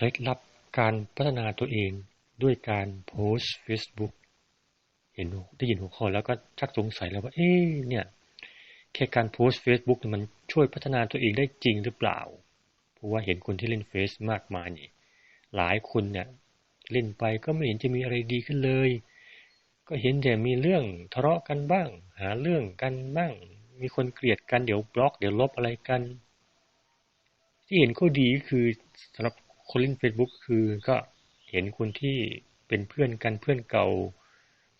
เคล็ดลับการพัฒนาตัวเองด้วยการโพสต์ Facebook เห็นได้ยินหัวข้อแล้วก็ชักสงสัยแล้วว่า เอ๊เนี่ยแค่การโพสต์ Facebook มันช่วยพัฒนาตัวเองได้จริงหรือเปล่า เพราะว่าเห็นคนที่เล่นเฟซมากมายนี่ หลายคนเนี่ยเล่นไปก็ไม่เห็นจะมีอะไรดีขึ้นเลย ก็เห็นแต่มีเรื่องทะเลาะกันบ้าง หาเรื่องกันบ้าง มีคนเกลียดกันเดี๋ยวบล็อก เดี๋ยวลบอะไรกัน ที่เห็นข้อดีก็คือสำหรับ คนเล่น Facebook คือก็เห็นคนที่เป็นเพื่อนกันเพื่อนเก่า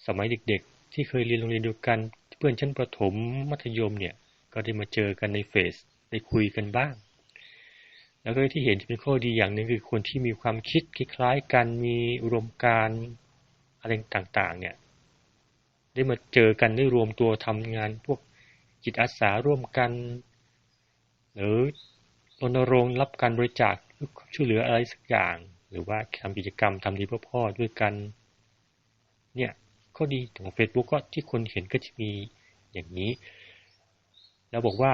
สมัยเด็กๆ ที่เคยเรียนโรงเรียนเดียวกัน เพื่อนชั้นประถมมัธยมเนี่ย ก็ได้มาเจอกันในเฟซได้คุยกันบ้าง แล้วก็ที่เห็นเป็นข้อดีอย่างหนึ่งคือคนที่มีความคิดคล้ายๆกันมีอุดมการอะไรต่างๆ เนี่ย ได้มาเจอกันได้รวมตัวทำงานพวกจิตอาสาร่วมกัน หรือ รณรงค์รับการบริจาคช่วยเหลืออะไรสักอย่าง หรือว่าทำกิจกรรมทำดีเพื่อพ่อด้วยกัน เนี่ยข้อดีของ Facebook ก็ที่คนเห็นก็จะมีอย่างนี้ แล้วบอกว่า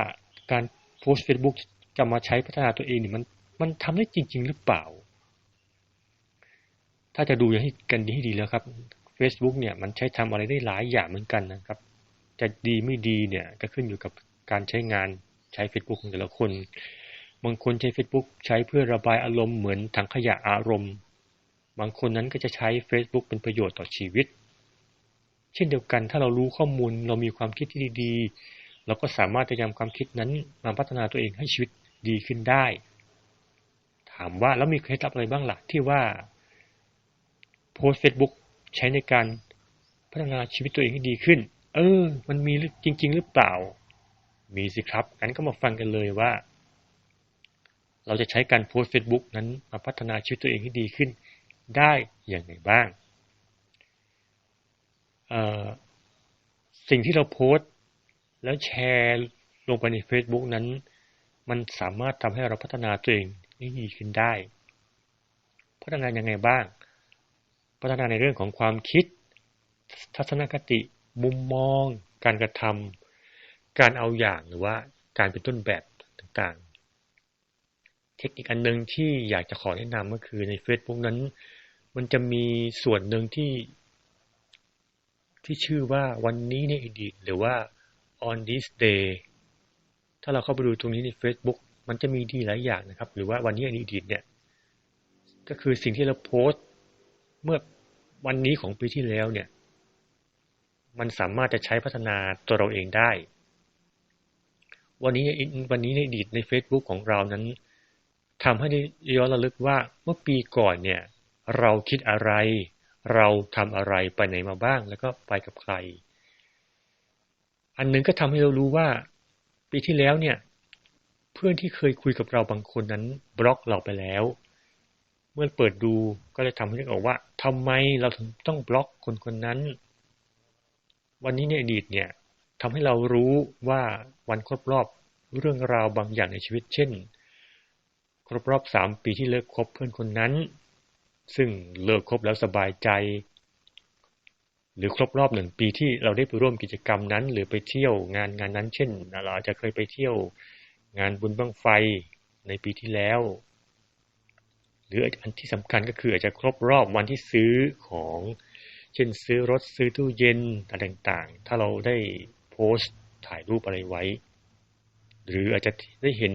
การโพสต์ Facebook จะมาใช้พัฒนาตัวเองนี่มันมันทำได้จริง ๆ หรือเปล่า ถ้าจะดูอย่างให้กันดีให้ดีแล้วครับ Facebook เนี่ยมันใช้ทำอะไรได้หลายอย่างเหมือนกันนะครับ จะดีไม่ดีเนี่ยก็ขึ้นอยู่กับการใช้งานใช้ Facebook ของแต่ละคน บางคนใช้ Facebook ใช้เพื่อระบายอารมณ์เหมือนถังขยะอารมณ์ บางคนนั้นก็จะใช้ Facebook เป็นประโยชน์ต่อชีวิต เช่นเดียวกันถ้าเรารู้ข้อมูลเรามีความคิดที่ดี ๆ เราก็สามารถจะนำความคิดนั้นมาพัฒนาตัวเองให้ชีวิตดีขึ้นได้ ถามว่าแล้วมีเคล็ดลับอะไรบ้างล่ะที่ว่าโพสเฟซบุ๊กใช้ในการพัฒนาชีวิตตัวเองให้ดีขึ้น เออ มันมีจริง ๆ หรือเปล่า มีสิครับงั้นก็มาฟังกันเลยว่า เราจะใช้การโพสเฟซบุ๊กนั้นมาพัฒนาชีวิตตัวเองให้ดีขึ้นได้อย่างไรบ้าง สิ่งที่เราโพสต์แล้วแชร์ลงไปใน Facebook นั้น มันสามารถทำให้เราพัฒนาตัวเองให้ดีขึ้นได้ พัฒนายังไงบ้าง พัฒนาในเรื่องของความคิด ทัศนคติ มุมมอง การกระทำการเอาอย่างหรือว่าการเป็นต้นแบบต่าง ทคนิคอันหนึ่งที่อยากจะขอแนะนำก็คือใน Facebook นั้น มันจะมีส่วนหนึ่งที่ ที่ชื่อว่าวันนี้ในอดีตหรือว่า on this day ถ้าเราเข้าไปดูตรงนี้ใน Facebook มันจะมีดีหลายอย่างนะครับ หรือว่าวันนี้ในอดีตเนี่ย ก็คือสิ่งที่เราโพสต์เมื่อวันนี้ของปีที่แล้วเนี่ย มันสามารถจะใช้พัฒนาตัวเราเองได้ วันนี้วันนี้ในอดีตใน Facebook ของเรานั้น ทำให้ได้ย้อนระลึกว่าเมื่อปีก่อนเนี่ย เราคิดอะไร เราทำอะไรไปไหนมาบ้าง แล้วก็ไปกับใคร อันนึงก็ทำให้เรารู้ว่า ปีที่แล้วเนี่ย เพื่อนที่เคยคุยกับเราบางคนนั้น บล็อกเราไปแล้ว เมื่อเปิดดูก็เลยทำให้นึกออกว่าทำไมเราถึงต้องบล็อกคนคนนั้น วันนี้ในอดีตเนี่ยทำให้เรารู้ว่าวันครบรอบเรื่องราวบางอย่างในชีวิตเช่น ครบรอบสามปีที่เลิกคบเพื่อนคนนั้น ซึ่งเลิกคบแล้วสบายใจ หรือครบรอบหนึ่งปีที่เราได้ไปร่วมกิจกรรมนั้น หรือไปเที่ยวงานงานนั้น เช่น เราอาจจะเคยไปเที่ยวงานบุญบั้งไฟในปีที่แล้ว หรืออันที่สำคัญก็คืออาจจะครบรอบวันที่ซื้อของเช่นซื้อรถซื้อตู้เย็นอะไรต่างๆ ถ้าเราได้โพสต์ถ่ายรูปอะไรไว้ หรืออาจจะได้เห็น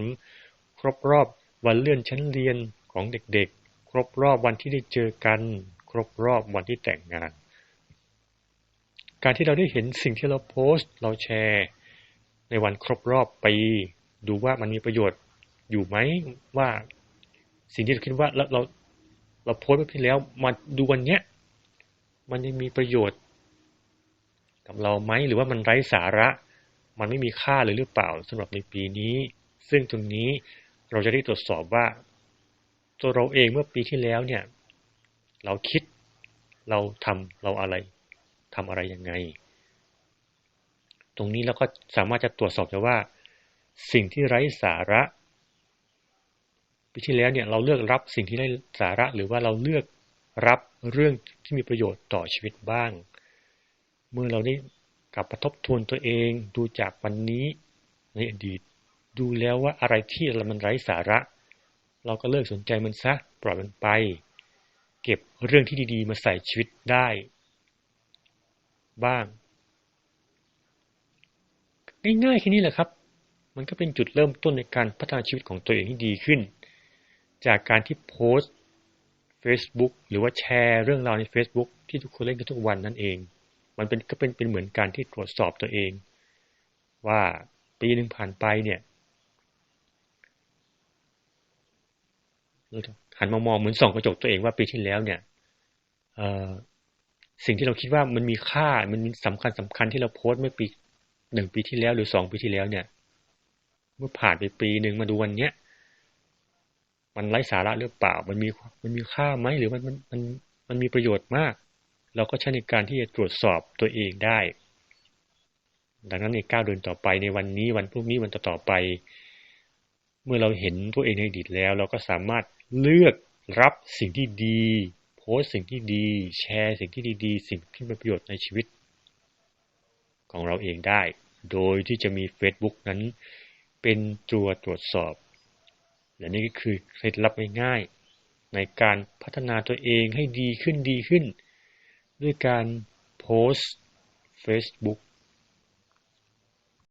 ครบรอบ วันเลื่อนชั้นเรียนของเด็กๆ ครบรอบวันที่ได้เจอกัน ครบรอบวันที่แต่งงาน การที่เราได้เห็นสิ่งที่เราโพสต์ เราแชร์ ในวันครบรอบปี ดูว่ามันมีประโยชน์อยู่ไหมว่าสิ่งที่เราคิดว่าเราเราเราโพสต์ไปแล้วมาดูวันเนี้ยมันยังมีประโยชน์ กับเราไหมหรือว่ามันไร้สาระ มันไม่มีค่าเลยหรือเปล่าสำหรับในปีนี้ ซึ่งตรงนี้ เราจะได้ตรวจสอบว่า ตัวเราเองเมื่อปีที่แล้วเนี่ย เราคิดเราทำเราอะไรทำอะไรยังไง ตรงนี้เราก็สามารถจะตรวจสอบได้ว่า สิ่งที่ไร้สาระปีที่แล้วเนี่ยเราเลือกรับสิ่งที่ไร้สาระหรือว่าเราเลือกรับเรื่องที่มีประโยชน์ต่อชีวิตบ้าง เมื่อเราได้กลับมาทบทวนตัวเองดูจากวันนี้ในอดีต ดูแล้วว่าอะไรที่มันไร้สาระ เราก็เลิกสนใจมันซะปล่อยมันไป เก็บเรื่องที่ดีๆ มาใส่ชีวิตได้ บ้าง ง่ายๆแค่นี้แหละครับ มันก็เป็นจุดเริ่มต้นในการพัฒนาชีวิตของตัวเองที่ดีขึ้น จากการที่โพสต์ Facebook หรือว่าแชร์เรื่องราวใน Facebook ที่ทุกคนเล่นกันทุกวันนั่นเอง มันเป็นก็เป็นเป็นเหมือนการที่ตรวจสอบตัวเอง ว่าปีหนึ่งผ่านไปเนี่ย หันมามองเหมือนส่องกระจกตัวเองว่าปีที่แล้วเนี่ยสิ่งที่เราคิดว่ามันมีค่ามันสำคัญสำคัญที่เราโพสต์เมื่อปีหนึ่งปีที่แล้วหรือสองปีที่แล้วเนี่ย เมื่อผ่านไปปีหนึ่งมาดูวันเนี้ยมันไร้สาระหรือเปล่า มันมีมันมีค่าไหมหรือมันมันมันมันมีประโยชน์มาก เราก็ใช้ในการที่จะตรวจสอบตัวเองได้ ดังนั้นในก้าวเดินต่อไปในวันนี้วันพรุ่งนี้วันต่อๆไป เมื่อเราเห็นตัวเองในอดีตแล้ว เราก็สามารถ เลือกรับสิ่งที่ดี โพสสิ่งที่ดี แชร์สิ่งที่ดีๆ สิ่งที่เป็นประโยชน์ในชีวิต ของเราเองได้ โดยที่จะมี Facebook นั้นเป็นตัวตรวจสอบ และนี่ก็คือเคล็ดลับง่ายๆในการพัฒนาตัวเองให้ดีขึ้นดีขึ้น ด้วยการโพสต์ Facebook